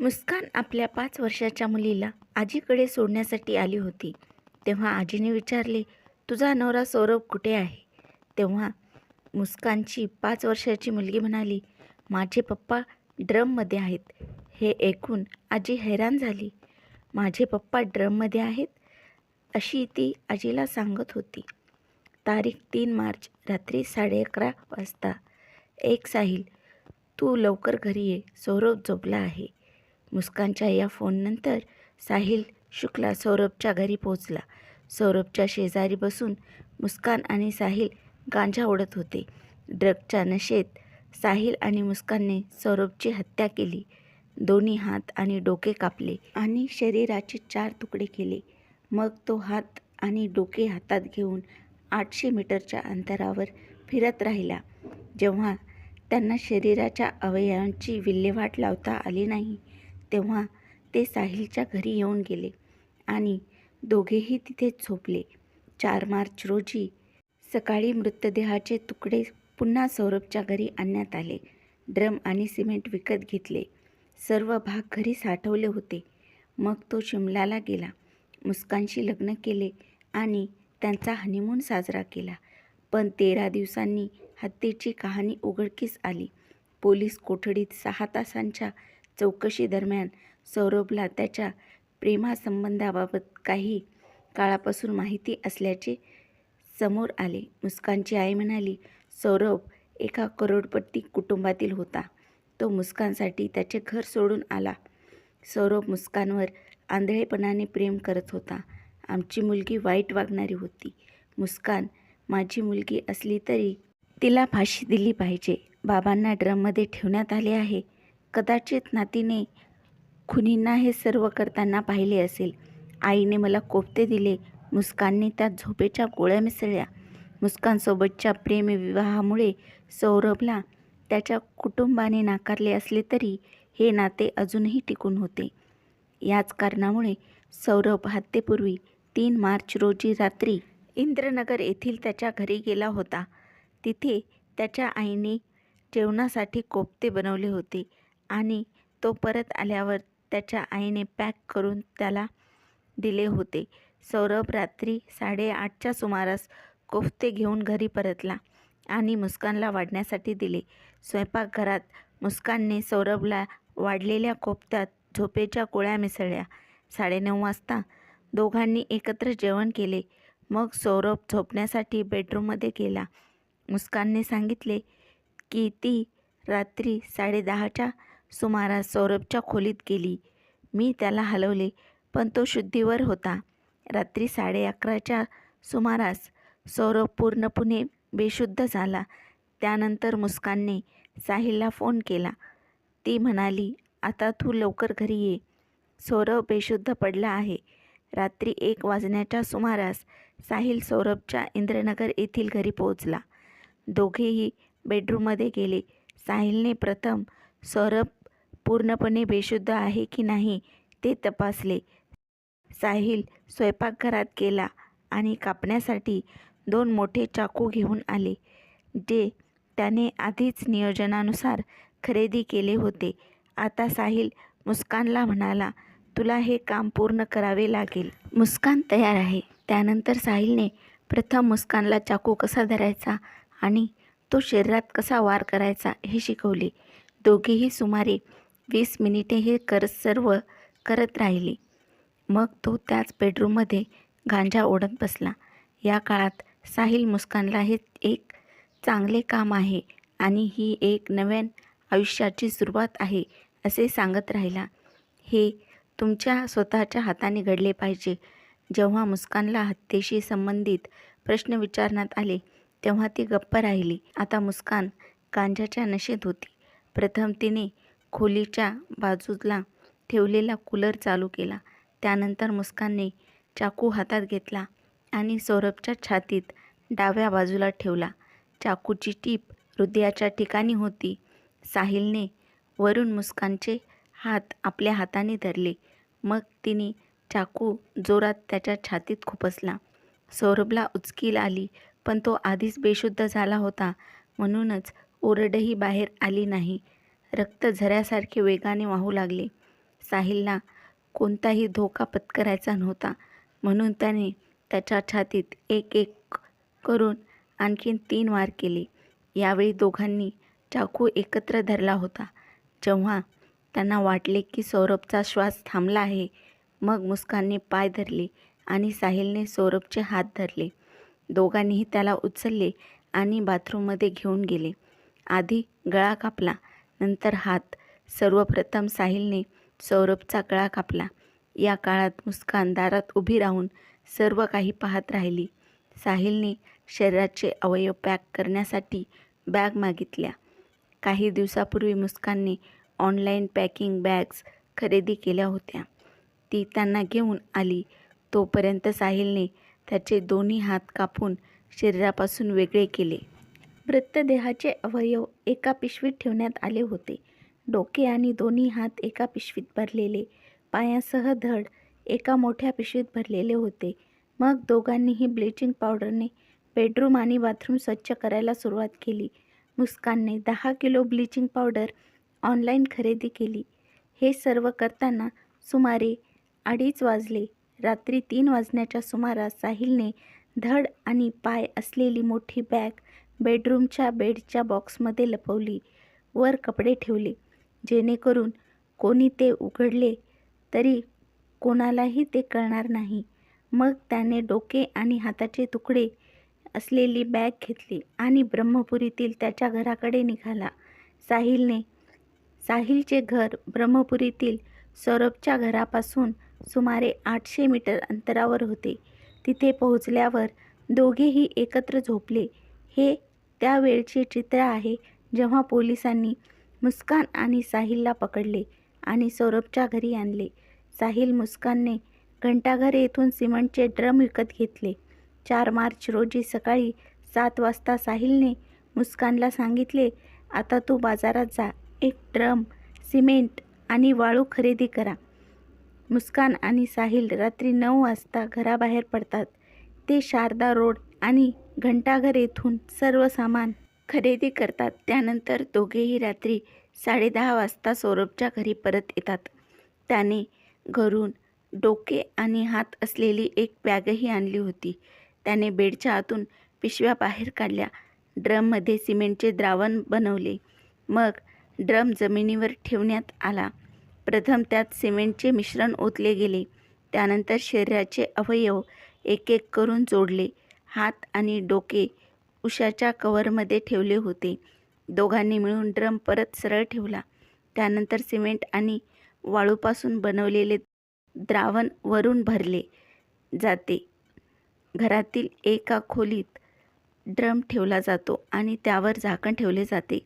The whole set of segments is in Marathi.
मुस्कान आपल्या पाच वर्षाच्या मुलीला आजीकडे सोडण्यासाठी आली होती. तेव्हा आजीने विचारले तुझा नवरा सौरभ कुठे आहे? तेव्हा मुस्कानची पाच वर्षाची मुलगी म्हणाली माझे पप्पा ड्रममध्ये आहेत. हे ऐकून आजी हैराण झाली. माझे पप्पा ड्रममध्ये आहेत? अशी ती आजीला सांगत होती. तारीख तीन मार्च रात्री साडे अकरा वाजता. एक साहिल तू लवकर घरी ये. सौरभ झोपला आहे. मुस्कानच्या या फोननंतर साहिल शुक्ला सौरभच्या घरी पोहोचला. सौरभच्या शेजारी बसून मुस्कान आणि साहिल गांजा ओढत होते. ड्रगच्या नशेत साहिल आणि मुस्कानने सौरभची हत्या केली. दोन्ही हात आणि डोके कापले आणि शरीराचे चार तुकडे केले. मग तो हात आणि डोके हातात घेऊन आठशे मीटरच्या अंतरावर फिरत राहिला. जेव्हा त्यांना शरीराच्या अवयवांची विल्हेवाट लावता आली नाही तेव्हा ते साहिलच्या घरी येऊन गेले आणि दोघेही तिथेच झोपले. चार मार्च रोजी सकाळी मृतदेहाचे तुकडे पुन्हा सौरभच्या घरी आणण्यात आले. ड्रम आणि सिमेंट विकत घेतले. सर्व भाग घरी साठवले होते. मग तो शिमलाला गेला. मुस्कानशी लग्न केले आणि त्यांचा हनीमून साजरा केला. पण तेरा दिवसांनी हत्येची कहाणी उघडकीस आली. पोलीस कोठडीत सहा तासांच्या चौकशीदरम्यान सौरभला त्याच्या प्रेमासंबंधाबाबत काही काळापासून माहिती असल्याचे समोर आले. मुस्कानची आई म्हणाली सौरभ एका करोडपट्टी कुटुंबातील होता. तो मुस्कानसाठी त्याचे घर सोडून आला. सौरभ मुस्कानवर आंधळेपणाने प्रेम करत होता. आमची मुलगी वाईट वागणारी होती. मुस्कान माझी मुलगी असली तरी तिला फाशी दिली पाहिजे. बाबांना ड्रममध्ये ठेवण्यात आले आहे. कदाचित नातीने खुनींना हे सर्व करताना पाहिले असेल. आईने मला कोपते दिले मुस्कानने त्या झोपेच्या गोळ्या मिसळल्या. मुस्कानसोबतच्या प्रेमविवाहामुळे सौरभला त्याच्या कुटुंबाने नाकारले असले तरी हे नाते अजूनही टिकून होते. याच कारणामुळे सौरभ हत्येपूर्वी तीन मार्च रोजी रात्री इंद्रनगर येथील त्याच्या घरी गेला होता. तिथे त्याच्या आईने जेवणासाठी कोफ्ते बनवले होते. आणि तो परत आल्यावर त्याच्या आईने पॅक करून त्याला दिले होते. सौरभ रात्री साडेआठच्या सुमारास कोफते घेऊन घरी परतला आणि मुस्कानला वाढण्यासाठी दिले. स्वयंपाकघरात मुस्कानने सौरभला वाढलेल्या कोफत्यात झोपेच्या कोळ्या मिसळल्या. साडेनऊ वाजता दोघांनी एकत्र जेवण केले. मग सौरभ झोपण्यासाठी बेडरूममध्ये गेला. मुस्कानने सांगितले की ती रात्री साडेदहाच्या सुमारास सौरभच्या खोलीत गेली. मी त्याला हलवले पण तो शुद्धीवर होता. रात्री साडे अकराच्या सुमारास सौरभ पूर्णपणे बेशुद्ध झाला. त्यानंतर मुस्कानने साहिलला फोन केला. ती म्हणाली आता तू लवकर घरी ये. सौरभ बेशुद्ध पडला आहे. रात्री एक वाजण्याच्या सुमारास साहिल सौरभच्या इंद्रनगर येथील घरी पोहोचला. दोघेही बेडरूममध्ये गेले. साहिलने प्रथम सौरभ पूर्णपणे बेशुद्ध आहे की नाही ते तपासले. साहिल स्वयंपाकघरात गेला आणि कापण्यासाठी दोन मोठे चाकू घेऊन आले जे त्याने आधीच नियोजनानुसार खरेदी केले होते. आता साहिल मुस्कानला म्हणाला तुला हे काम पूर्ण करावे लागेल. मुस्कान तयार आहे. त्यानंतर साहिलने प्रथम मुस्कानला चाकू कसा धरायचा आणि तो शरीरात कसा वार करायचा हे शिकवले. दोघेही सुमारे वीस मिनिटे हे कर सर्व करत राहिले. मग तो त्याच बेडरूममध्ये गांजा ओढत बसला. या काळात साहिल मुस्कानला हे एक चांगले काम आहे आणि ही एक नव्यान आयुष्याची सुरुवात आहे असे सांगत राहिला. हे तुमच्या स्वतःच्या हाताने घडले पाहिजे. जेव्हा मुस्कानला हत्येशी संबंधित प्रश्न विचारण्यात आले तेव्हा ती गप्प राहिली. आता मुस्कान गांजाच्या नशेत होती. प्रथम तिने खोलीच्या बाजूला ठेवलेला कूलर चालू केला. त्यानंतर मुस्कानने चाकू हातात घेतला आणि सौरभच्या छातीत डाव्या बाजूला ठेवला. चाकूची टीप हृदयाच्या ठिकाणी होती. साहिलने वरून मुस्कानचे हात आपल्या हाताने धरले. मग तिने चाकू जोरात त्याच्या छातीत खुपसला. सौरभला उचकील आली पण तो आधीच बेशुद्ध झाला होता. म्हणूनच ओरडही बाहेर आली नाही. रक्त झऱ्यासारखे वेगाने वाहू लागले. साहिलला कोणताही धोका पत्करायचा नव्हता. म्हणून त्याने त्याच्या छातीत एक एक करून आणखीन तीन वार केले. यावेळी दोघांनी चाकू एकत्र धरला होता. जेव्हा त्यांना वाटले की सौरभचा श्वास थांबला आहे मग मुस्कानने पाय धरले आणि साहिलने सौरभचे हात धरले. दोघांनीही त्याला उचलले आणि बाथरूममध्ये घेऊन गेले. आधी गळा कापला नंतर हात सर्वप्रथम साहिलने सौरभचा गळा कापला. या काळात मुस्कान दारात उभी राहून सर्व काही पाहत राहिली. साहिलने शरीराचे अवयव पॅक करण्यासाठी बॅग मागितल्या. काही दिवसापूर्वी मुस्कानने ऑनलाईन पॅकिंग बॅग्स खरेदी केल्या होत्या. ती त्यांना घेऊन आली. तोपर्यंत साहिलने त्याचे दोन्ही हात कापून शरीरापासून वेगळे केले. मृतदेहाचे अवयव एका पिशवीत ठेवण्यात आले होते. डोके आणि दोन्ही हात एका पिशवीत भरलेले. पायासह धड एका मोठ्या पिशवीत भरलेले होते. मग दोघांनीही ब्लिचिंग पावडरने बेडरूम आणि बाथरूम स्वच्छ करायला सुरुवात केली. मुस्कानने दहा किलो ब्लिचिंग पावडर ऑनलाईन खरेदी केली. हे सर्व करताना सुमारे अडीच वाजले. रात्री तीन वाजण्याच्या सुमारास साहिलने धड आणि पाय असलेली मोठी बॅग बेडरूमच्या बेडच्या बॉक्समध्ये लपवली वर कपडे ठेवले जेणेकरून कोणी ते उघडले तरी कोणालाही ते कळणार नाही. मग त्याने डोके आणि हाताचे तुकडे असलेली बॅग घेतली आणि ब्रह्मपुरीतील त्याच्या घराकडे निघाला. साहिलने साहिलचे घर ब्रह्मपुरीतील सौरभच्या घरापासून सुमारे आठशे मीटर अंतरावर होते. तिथे पोहोचल्यावर दोघेही एकत्र झोपले. हे त्यावेळचे चित्र आहे जेव्हा पोलिसांनी मुस्कान आणि साहिलला पकडले आणि सौरभच्या घरी आणले. साहिल मुस्कानने घंटाघर येथून सिमेंटचे ड्रम विकत घेतले. चार मार्च रोजी सकाळी सात वाजता साहिलने मुस्कानला सांगितले आता तू बाजारात जा. एक ड्रम सिमेंट आणि वाळू खरेदी करा मुस्कान आणि साहिल रात्री नऊ वाजता घराबाहेर पडतात. ते शारदा रोड आणि घंटाघर येथून सर्व सामान खरेदी करतात. त्यानंतर दोघेही रात्री साडेदहा वाजता सौरभच्या घरी परत येतात. त्याने घरून डोके आणि हात असलेली एक बॅगही आणली होती. त्याने बेडच्या आतून पिशव्या बाहेर काढल्या. ड्रममध्ये सिमेंटचे द्रावण बनवले. मग ड्रम जमिनीवर ठेवण्यात आला. प्रथम त्यात सिमेंटचे मिश्रण ओतले गेले. त्यानंतर शरीराचे अवयव एक एक करून जोडले. हात आणि डोके उशाच्या कवरमध्ये ठेवले होते. दोघांनी मिळून ड्रम परत सरळ ठेवला. त्यानंतर सिमेंट आणि वाळूपासून बनवलेले द्रावण वरून भरले जाते. घरातील एका खोलीत ड्रम ठेवला जातो आणि त्यावर झाकण ठेवले जाते.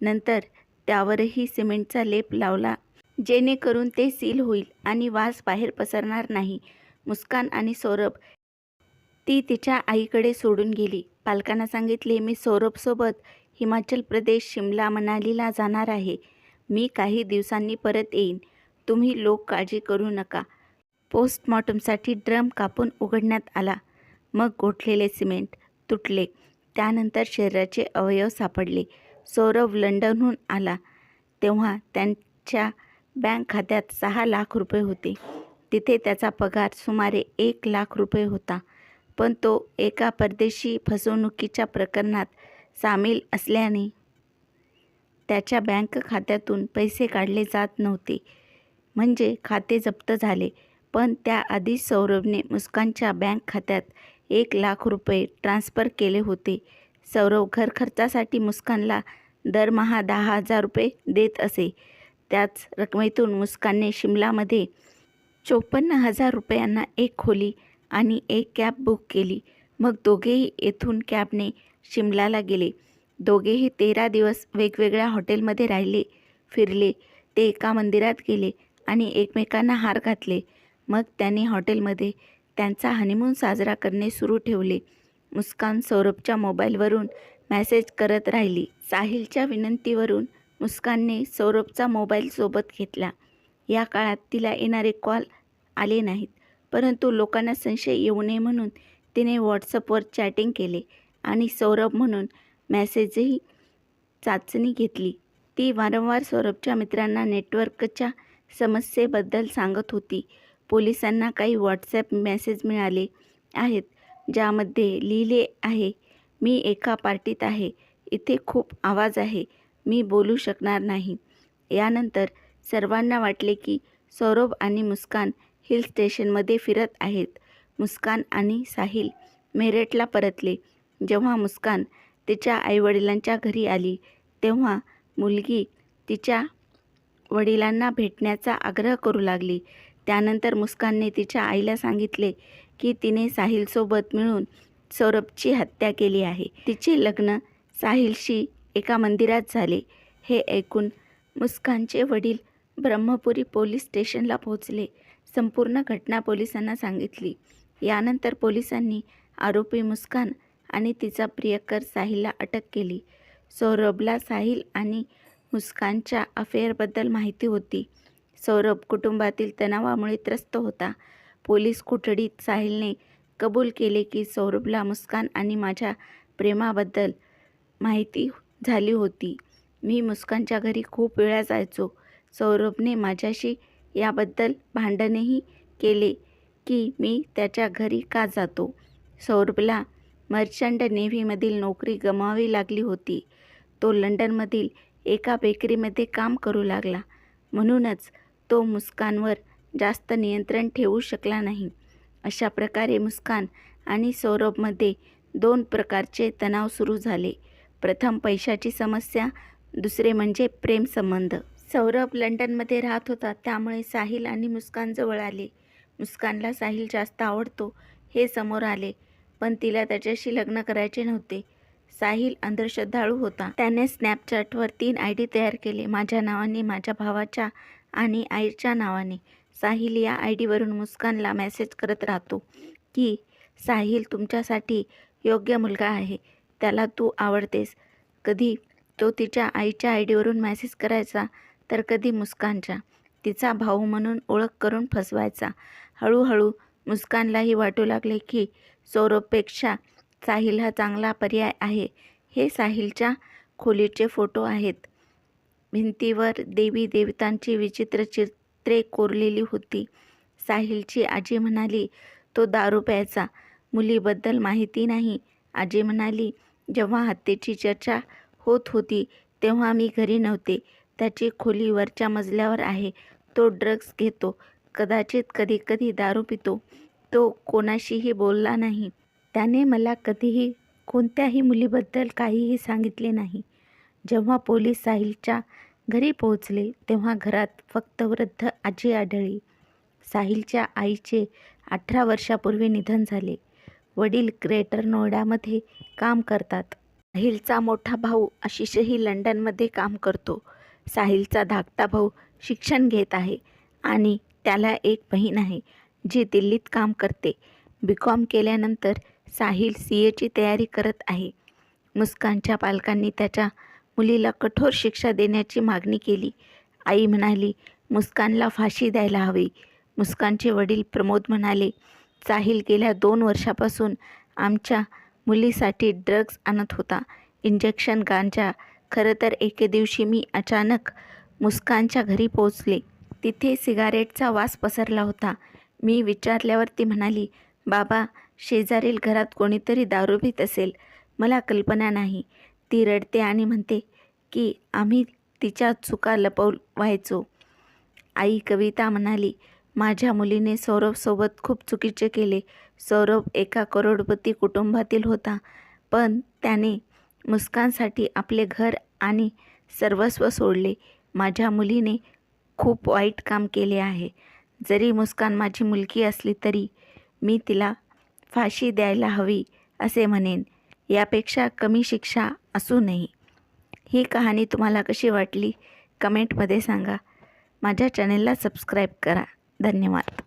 नंतर त्यावरही सिमेंटचा लेप लावला जेणेकरून ते सील होईल आणि वास बाहेर पसरणार नाही. मुस्कान आणि सौरभ ती तिच्या आईकडे सोडून गेली. पालकांना सांगितले मी सौरभसोबत हिमाचल प्रदेश शिमला मनालीला जाणार आहे. मी काही दिवसांनी परत येईन. तुम्ही लोक काळजी करू नका. पोस्टमॉर्टमसाठी ड्रम कापून उघडण्यात आला. मग गोठलेले सिमेंट तुटले. त्यानंतर शरीराचे अवयव सापडले. सौरभ लंडनहून आला. तेव्हा त्यांच्या बँक खात्यात सहा लाख रुपये होते. तिथे त्याचा पगार सुमारे एक लाख रुपये होता. पण तो एका परदेशी फसवणुकीच्या प्रकरणात सामील असल्याने त्याच्या बँक खात्यातून पैसे काढले जात नव्हते. म्हणजे खाते जप्त झाले पण त्याआधी सौरभने मुस्कानच्या बँक खात्यात एक लाख रुपये ट्रान्स्फर केले होते. सौरव घर खर्चासाठी मुस्कानला दरमहा दहा हजार रुपये देत असे. त्याच रकमेतून मुस्कानने शिमलामध्ये चोपन्न हजार रुपयांना एक खोली आणि एक कॅब बुक केली. मग दोघेही येथून कॅबने शिमलाला गेले. दोघेही तेरा दिवस वेगवेगळ्या हॉटेलमध्ये राहिले फिरले. ते एका मंदिरात गेले आणि एकमेकांना हार घातले. मग त्यांनी हॉटेलमध्ये त्यांचा हनीमून साजरा करणे सुरू ठेवले. मुस्कान सौरभच्या मोबाईलवरून मॅसेज करत राहिली. साहिलच्या विनंतीवरून मुस्कानने सौरभचा मोबाईल सोबत घेतला. या काळात तिला येणारे कॉल आले नाहीत. परंतु लोकांना संशय येऊ नये म्हणून तिने व्हॉट्सअपवर चॅटिंग केले आणि सौरभ म्हणून मेसेजही चाचणी घेतली. ती वारंवार सौरभच्या मित्रांना नेटवर्कच्या समस्येबद्दल सांगत होती. पोलिसांना काही व्हॉट्सॲप मेसेज मिळाले आहेत ज्यामध्ये लिहिले आहे मी एका पार्टीत आहे इथे खूप आवाज आहे मी बोलू शकणार नाही. यानंतर सर्वांना वाटले की सौरभ आणि मुस्कान हिल स्टेशनमध्ये फिरत आहेत. मुस्कान आणि साहिल मेरठला परतले. जेव्हा मुस्कान तिच्या आईवडिलांच्या घरी आली तेव्हा मुलगी तिच्या वडिलांना भेटण्याचा आग्रह करू लागली. त्यानंतर मुस्कानने तिच्या आईला सांगितले की तिने साहिलसोबत मिळून सौरभची हत्या केली आहे. तिचे लग्न साहिलशी एका मंदिरात झाले. हे ऐकून मुस्कानचे वडील ब्रह्मपुरी पोलीस स्टेशनला पोहोचले. संपूर्ण घटना पोलिसांना सांगितली. यानंतर पोलिसांनी आरोपी मुस्कान आणि तिचा प्रियकर साहिलला अटक केली. सौरभला साहिल आणि मुस्कानच्या अफेअरबद्दल माहिती होती. सौरभ कुटुंबातील तणावामुळे त्रस्त होता. पोलीस कोठडीत साहिलने कबूल केले की सौरभला मुस्कान आणि माझ्या प्रेमाबद्दल माहिती झाली होती. मी मुस्कानच्या घरी खूप वेळा जायचो. सौरभने माझ्याशी याबद्दल भांडणही केले की मी त्याच्या घरी का जातो? सौरभला मर्चंट नेव्हीमधील नोकरी गमावी लागली होती. तो लंडनमधील एका बेकरीमध्ये काम करू लागला. म्हणूनच तो मुस्कानवर जास्त नियंत्रण ठेवू शकला नाही. अशा प्रकारे मुस्कान आणि सौरभमध्ये दोन प्रकारचे तणाव सुरू झाले. प्रथम पैशाची समस्या दुसरे म्हणजे प्रेमसंबंध सौरभ लंडनमध्ये राहत होता. त्यामुळे साहिल आणि मुस्कानजवळ आले. मुस्कानला साहिल जास्त आवडतो हे समोर आले. पण तिला त्याच्याशी लग्न करायचे नव्हते. साहिल अंधश्रद्धाळू होता. त्याने स्नॅपचॅटवर तीन आय डी तयार केले माझ्या नावाने माझ्या भावाच्या आणि आईच्या नावाने. साहिल या आय डीवरून मुस्कानला मेसेज करत राहतो की साहिल तुमच्यासाठी योग्य मुलगा आहे. त्याला तू आवडतेस. कधी तो तिच्या आईच्या आय डीवरून मेसेज करायचा तर कधी मुस्कानच्या. तिचा भाऊ म्हणून ओळख करून फसवायचा. हळूहळू मुस्कानलाही वाटू लागले की सौरभपेक्षा साहिल हा चांगला पर्याय आहे. हे साहिलच्या खोलीचे फोटो आहेत. भिंतीवर देवी देवतांची विचित्र चित्रे कोरलेली होती. साहिलची आजी म्हणाली तो दारू प्यायचा. मुलीबद्दल माहिती नाही आजी म्हणाली जेव्हा हत्येची चर्चा होत होती तेव्हा मी घरी नव्हते. त्याची खोली वरच्या मजल्यावर आहे. तो ड्रग्ज घेतो. कदाचित कधी कधी दारू पितो. तो कोणाशीही बोलला नाही. त्याने मला कधीही कोणत्याही मुलीबद्दल काहीही सांगितले नाही. जेव्हा पोलीस साहिलच्या घरी पोहोचले तेव्हा घरात फक्त वृद्ध आजी आढळली. साहिलच्या आईचे अठरा वर्षापूर्वी निधन झाले. वडील ग्रेटर नोएडामध्ये काम करतात. साहिलचा मोठा भाऊ आशिषही लंडनमध्ये काम करतो. साहिलचा धाकटा भाऊ शिक्षण घेत आहे आणि त्याला एक बहीण आहे जी दिल्लीत काम करते. बी कॉम केल्यानंतर साहिल सी एची तयारी करत आहे. मुस्कानच्या पालकांनी त्याच्या मुलीला कठोर शिक्षा देण्याची मागणी केली. आई म्हणाली मुस्कानला फाशी द्यायला हवी. मुस्कानचे वडील प्रमोद म्हणाले साहिल गेल्या दोन वर्षापासून आमच्या मुलीसाठी ड्रग्ज आणत होता. इंजेक्शन गांजा खरं तर एके दिवशी मी अचानक मुस्कानच्या घरी पोचले तिथे सिगारेटचा वास पसरला होता. मी विचारल्यावर ती म्हणाली बाबा शेजारील घरात कोणीतरी दारू पीत असेल. मला कल्पना नाही. ती रडते आणि म्हणते की आम्ही तिच्या चुका लपवायचो आई कविता म्हणाली माझ्या मुलीने सौरभसोबत खूप चुकीचे केले. सौरभ एका करोडपती कुटुंबातील होता पण त्याने मुस्कानसाठी आपले घर आणि सर्वस्व सोडले. माझ्या मुलीने खूप वाईट काम केले आहे. जरी मुस्कान माझी मुलगी असली तरी मी तिला फाशी द्यायला हवी असे म्हणेन. यापेक्षा कमी शिक्षा असू नये. ही कहाणी तुम्हाला कशी वाटली? कमेंटमध्ये सांगा. माझ्या चॅनेलला सबस्क्राईब करा. धन्यवाद.